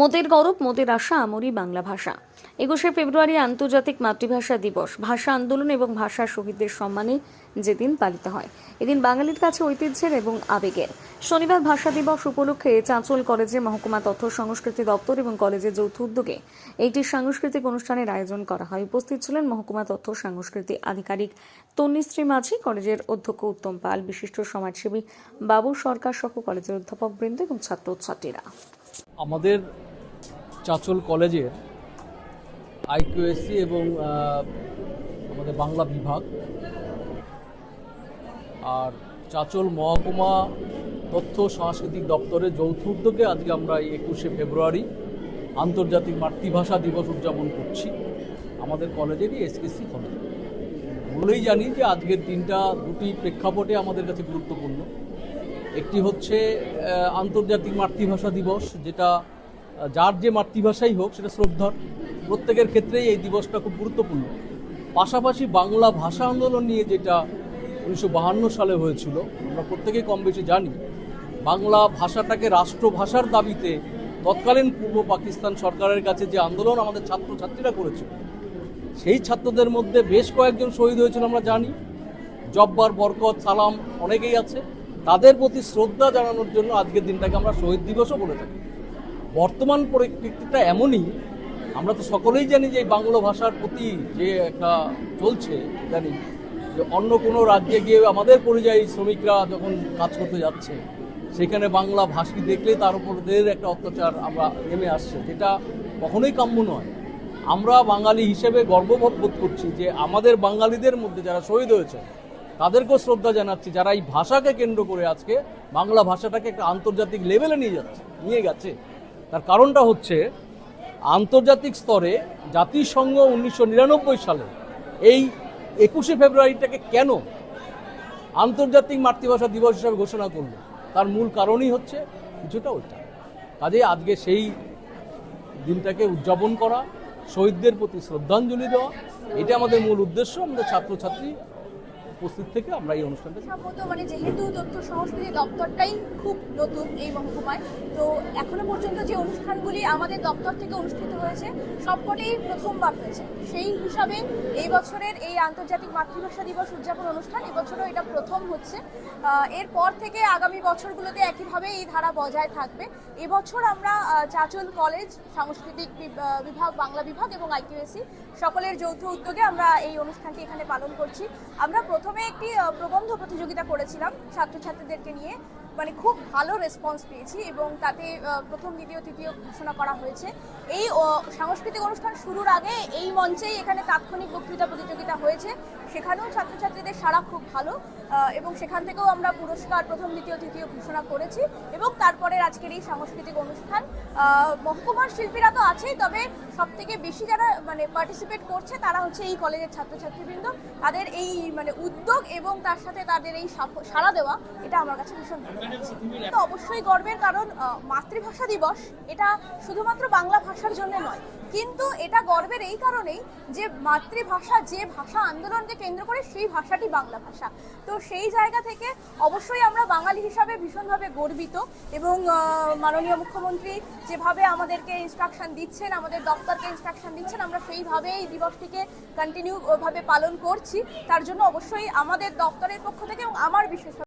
মোদের গৌরব, মোদের আশা, আমরই বাংলা ভাষা। একুশে ফেব্রুয়ারি আন্তর্জাতিক মাতৃভাষা দিবস। ভাষা আন্দোলন এবং ভাষা শহীদদের সম্মানে যেদিন পালিত হয়, এদিন বাঙালির কাছে ঐতিহ্যের এবং আবেগের। শনিবার ভাষা দিবস উপলক্ষে চাঁচল কলেজে মহকুমা তথ্য সংস্কৃতি দপ্তর এবং কলেজের যৌথ উদ্যোগে একটি সাংস্কৃতিক অনুষ্ঠানের আয়োজন করা হয়। উপস্থিত ছিলেন মহকুমা তথ্য সংস্কৃতি আধিকারিক তন্নিশ্রী মাঝি কলেজের অধ্যক্ষ উত্তম পাল, বিশিষ্ট সমাজসেবী বাবু সরকার সহ কলেজের অধ্যাপক বৃন্দ এবং ছাত্রছাত্রীরা। আমাদের চাঁচল কলেজের আইকিউএসসি এবং আমাদের বাংলা বিভাগ আর চাঁচল মহকুমা তথ্য সাংস্কৃতিক দপ্তরের যৌথ উদ্যোগে আজকে আমরা এই একুশে ফেব্রুয়ারি আন্তর্জাতিক মাতৃভাষা দিবস উদযাপন করছি। আমাদের কলেজেরই এসকেসি কলেজ বলেই জানি যে আজকের দিনটা দুটি প্রেক্ষাপটে আমাদের কাছে গুরুত্বপূর্ণ। একটি হচ্ছে আন্তর্জাতিক মাতৃভাষা দিবস, যেটা যার যে মাতৃভাষাই হোক সেটা শ্রদ্ধার প্রত্যেকের ক্ষেত্রেই এই দিবসটা খুব গুরুত্বপূর্ণ। পাশাপাশি বাংলা ভাষা আন্দোলন নিয়ে যেটা উনিশশো সালে হয়েছিল, আমরা প্রত্যেকেই কম বেশি জানি, বাংলা ভাষাটাকে রাষ্ট্রভাষার দাবিতে তৎকালীন পূর্ব পাকিস্তান সরকারের কাছে যে আন্দোলন আমাদের ছাত্রছাত্রীরা করেছিল, সেই ছাত্রদের মধ্যে বেশ কয়েকজন শহীদ হয়েছিল আমরা জানি। জব্বার, বরকত, সালাম অনেকেই আছে। তাদের প্রতি শ্রদ্ধা জানানোর জন্য আজকের দিনটাকে আমরা শহীদ দিবসও বলে থাকি। বর্তমান পরিপ্রেক্ষিতটা এমনই, আমরা তো সকলেই জানি যে বাংলা ভাষার প্রতি যে একটা চলছে, জানি, যে অন্য কোনো রাজ্যে গিয়ে আমাদের পরিযায়ী শ্রমিকরা যখন কাজ করতে যাচ্ছে, সেখানে বাংলা ভাষী দেখলে তার উপর দের একটা অত্যাচার আমরা নেমে আসছে, যেটা কখনোই কাম্য নয়। আমরা বাঙালি হিসেবে গর্ববোধ বোধ করছি যে আমাদের বাঙালিদের মধ্যে যারা শহীদ হয়েছে তাদেরকেও শ্রদ্ধা জানাচ্ছি, যারা এই ভাষাকে কেন্দ্র করে আজকে বাংলা ভাষাটাকে একটা আন্তর্জাতিক লেভেলে নিয়ে যাচ্ছে, নিয়ে গেছে। তার কারণটা হচ্ছে, আন্তর্জাতিক স্তরে জাতিসংঘ উনিশশো নিরানব্বই সালে এই একুশে ফেব্রুয়ারিটাকে কেন আন্তর্জাতিক মাতৃভাষা দিবস হিসাবে ঘোষণা করল, তার মূল কারণই হচ্ছে কিছুটা ওইটা কাজে আজকে সেই দিনটাকে উদযাপন করা, শহীদদের প্রতি শ্রদ্ধাঞ্জলি দেওয়া এটা আমাদের মূল উদ্দেশ্য, আমাদের ছাত্রছাত্রী উপস্থিত থেকে আমরা এই অনুষ্ঠানটা সম্ভবত মানে যেহেতু তথ্য সংস্কৃতি দপ্তরটাই খুব নতুন এই মহকুমায়, তো এখনও পর্যন্ত যে অনুষ্ঠানগুলি আমাদের দপ্তর থেকে অনুষ্ঠিত হয়েছে, সবকটাই প্রথমবার হয়েছে। সেই হিসাবে এই বছরের এই আন্তর্জাতিক মাতৃভাষা দিবস উদযাপন অনুষ্ঠান, এবছরও এটা প্রথম হচ্ছে। এরপর থেকে আগামী বছরগুলোতে একইভাবে এই ধারা বজায় থাকবে। এবছর আমরা চাচল কলেজ, সাংস্কৃতিক বিভাগ, বাংলা বিভাগ এবং আইকিউএসি সকলের যৌথ উদ্যোগে আমরা এই অনুষ্ঠানটি এখানে পালন করছি। আমরা প্রথমে একটি প্রবন্ধ প্রতিযোগিতা করেছিলাম ছাত্রছাত্রীদেরকে নিয়ে। মানে খুব ভালো রেসপন্স পেয়েছি এবং তাতে প্রথম, দ্বিতীয়, তৃতীয় ঘোষণা করা হয়েছে এই সাংস্কৃতিক অনুষ্ঠান শুরুর আগে এই মঞ্চেই এখানে তাৎক্ষণিক বক্তৃতা প্রতিযোগিতা হয়েছে সেখানেও ছাত্রছাত্রীদের সারা খুব ভালো এবং সেখান থেকেও আমরা পুরস্কার প্রথম, দ্বিতীয়, তৃতীয় ঘোষণা করেছি এবং তারপরে আজকের এই সাংস্কৃতিক অনুষ্ঠান মহকুমার শিল্পীরা তো আছেই, তবে সব থেকে বেশি যারা মানে পার্টিসিপেট করছে তারা হচ্ছে এই কলেজের ছাত্রছাত্রীবৃন্দ তাদের এই মানে উদ্যোগ এবং তার সাথে তাদের এই সাড়া দেওয়া, এটা আমার কাছে ভীষণ ভালো। তো অবশ্যই গর্বের কারণ মাতৃভাষা দিবস, এটা শুধুমাত্র বাংলা ভাষার জন্য নয়। কিন্তু এটা গর্বের এই কারণেই যে মাতৃভাষা, যে ভাষা আন্দোলনকে কেন্দ্র করে সেই ভাষাটি বাংলা ভাষা। তো সেই জায়গা থেকে অবশ্যই আমরা বাঙালি হিসাবে ভীষণভাবে গর্বিত এবং মাননীয় মুখ্যমন্ত্রী যেভাবে আমাদেরকে ইনস্ট্রাকশন দিচ্ছেন, আমাদের দপ্তরকে ইনস্ট্রাকশন দিচ্ছেন, আমরা সেইভাবে এই দিবসটিকে কন্টিনিউ ভাবে পালন করছি। তার জন্য অবশ্যই আমাদের দপ্তরের পক্ষ থেকে এবং আমার বিশেষ